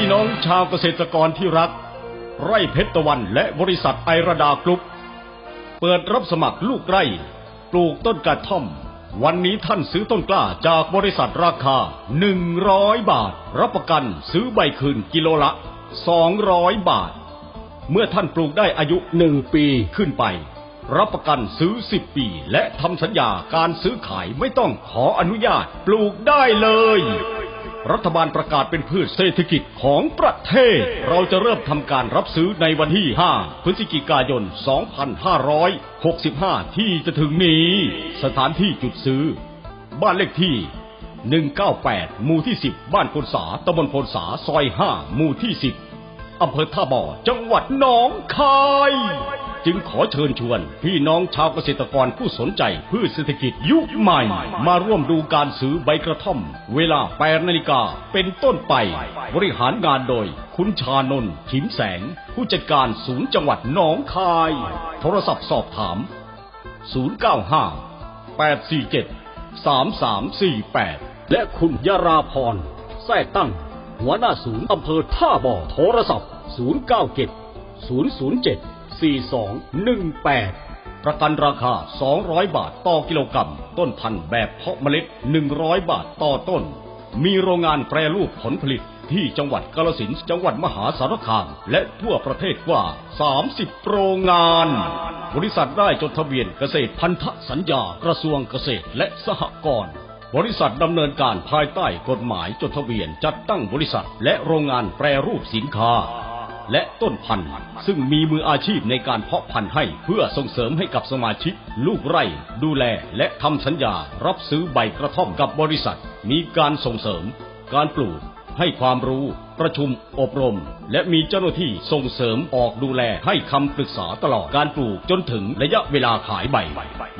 ี่น้องชาวเกษตรกรที่รัก ไร่เพชรตะวันและบริษัทไอราดากรุ๊ปเปิดรับสมัครลูกไร่ ปลูกต้นกระท่อม วันนี้ท่านซื้อต้นกล้าจากบริษัทราคา 100 บาท รับประกันซื้อใบคืนกิโลละ 200 บาท เมื่อท่านปลูกได้อายุหนึ่งปีขึ้นไป รับประกันซื้อ 10 ปี และทำสัญญาการซื้อขายไม่ต้องขออนุญาตปลูกได้เลย รัฐบาลประกาศเป็นพืชเศรษฐกิจของประเทศ เราจะเริ่มทำการรับซื้อในวันที่ 5 พฤศจิกายน 2565 ที่จะถึงนี้ สถานที่จุดซื้อ บ้านเลขที่ 198 หมู่ที่ 10 บ้านพลสาตำบลพลสาซอย 5 หมู่ที่ 10อำเภอท่าบ่อ จังหวัดหนองคาย จึงขอเชิญชวน พี่น้องชาวเกษตรกรผู้สนใจพืชเศรษฐกิจยุคใหม่ มาร่วมดูการซื้อใบกระท่อม เวลา8นาฬิกาเป็นต้นไป บริหารงานโดย คุณชานนท์ขิมแสง ผู้จัดการศูนย์จังหวัดหนองคาย โทรศัพท์สอบถาม 095 847 3348 และคุณยาราพรแท้ตั้ง หัวหน้าศูนย์อำเภอท่าบ่อโทรศัพท์ 097 007 4218 ประกันราคา 200 บาทต่อกิโลกรัม ต้นพันธุ์แบบเพาะเมล็ด 100 บาทต่อต้น มีโรงงานแปรรูปผลผลิตที่จังหวัดกาลสินจังหวัดมหาสารคาม และทั่วประเทศกว่า 30 โรงงาน บริษัทได้จดทะเบียนเกษตรพันธสัญญากระทรวงเกษตรและสหกรณ์บริษัทดำเนินการภายใต้กฎหมายจดทะเบียนจัดตั้งบริษัทและโรงงานแปรรูปสินค้า และต้นพันธุ์ ซึ่งมีมืออาชีพในการเพาะพันธุ์ให้เพื่อส่งเสริมให้กับสมาชิก ลูกไร่ ดูแล และทำสัญญา รับซื้อใบกระท่อมกับบริษัท มีการส่งเสริม การปลูก ให้ความรู้ ประชุม อบรม และมีเจ้าหน้าที่ส่งเสริมออกดูแลให้คำปรึกษาตลอดการปลูกจนถึงระยะเวลาขายใบ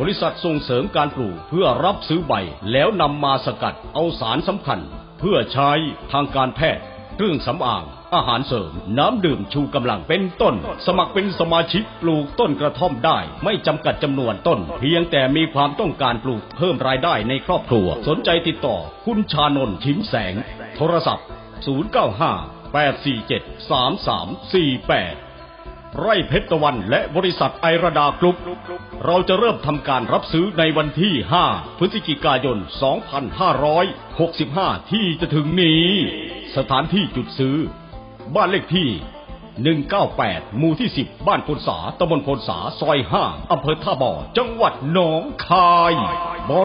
บริษัทส่งเสริมการปลูกเพื่อรับซื้อใบ แล้วนำมาสกัดเอาสารสำคัญ เพื่อใช้ทางการแพทย์ เครื่องสำอาง อาหารเสริม น้ำดื่มชูกำลังเป็นต้น สมัครเป็นสมาชิกปลูกต้นกระท่อมได้ ไม่จำกัดจำนวนต้น เพียงแต่มีความต้องการปลูกเพิ่มรายได้ในครอบครัว สนใจติดต่อ คุณชานนท์ชิมแสง โทรศัพท์ 095 847 3348ไร่เพชรตะวันและบริษัทไอราดากรุ๊ป เราจะเริ่มทำการรับซื้อในวันที่ 5 พฤศจิกายน 2565 ที่จะถึงนี้ สถานที่จุดซื้อ บ้านเลขที่ 198 หมู่ที่ 10 บ้านพลสาตำบลพลสา ซอย 5 อำเภอท่าบ่อ จังหวัดหนองคาย